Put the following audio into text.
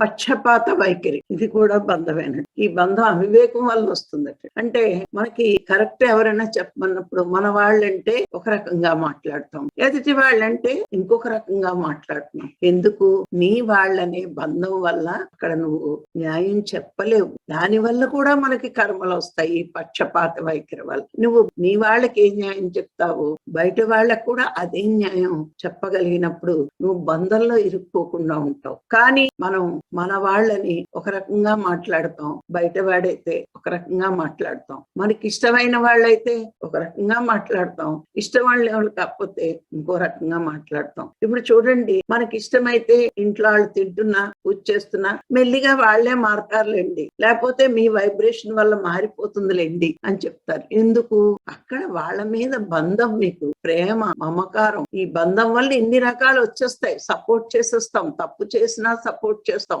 పక్షపాత వైఖరి. ఇది కూడా బంధమేనండి. ఈ బంధం అవివేకం వల్ల వస్తుంది. అంటే మనకి కరెక్ట్ ఎవరైనా చెప్పమన్నప్పుడు మన వాళ్ళంటే ఒక రకంగా మాట్లాడతాం. ఎదుటి వాళ్ళంటే ఇంకొక రకంగా మాట్లాడుతున్నాం. ఎందుకు? నీ వాళ్ళనే బంధం వల్ల అక్కడ నువ్వు న్యాయం చెప్పలేవు. దాని వల్ల కూడా మనకి కర్మలు వస్తాయి. ఈ పక్షపాత వైఖరి వల్ల. నువ్వు నీ వాళ్ళకి ఏ న్యాయం చెప్తావు? బయట వాళ్ళకు కూడా అదే న్యాయం చెప్పగలిగినప్పుడు నువ్వు బంధంలో ఇరుక్కోకుండా ఉంటావు. కానీ మనం మన వాళ్ళని ఒక రకంగా మాట్లాడతాం బయట వాడైతే ఒక రకంగా మాట్లాడతాం. మనకి ఇష్టమైన వాళ్ళైతే ఒక రకంగా మాట్లాడతాం. ఇష్టం వాళ్ళు కాకపోతే ఇంకో రకంగా మాట్లాడతాం. ఇప్పుడు చూడండి మనకి ఇష్టమైతే ఇంట్లో వాళ్ళు తింటున్నా పూజ చేస్తున్నా మెల్లిగా వాళ్ళే మారతారులేండి. లేకపోతే మీ వైబ్రేషన్ వల్ల మారిపోతుందిలేండి అని చెప్తారు. ఎందుకు? అక్కడ వాళ్ళ మీద బంధం మీకు ప్రేమ మమకారం. ఈ బంధం వల్ల ఇన్ని రకాలు వచ్చేస్తాయి. సపోర్ట్ చేసేస్తాం. తప్పు చేసినా సపోర్ట్ చేస్తాం.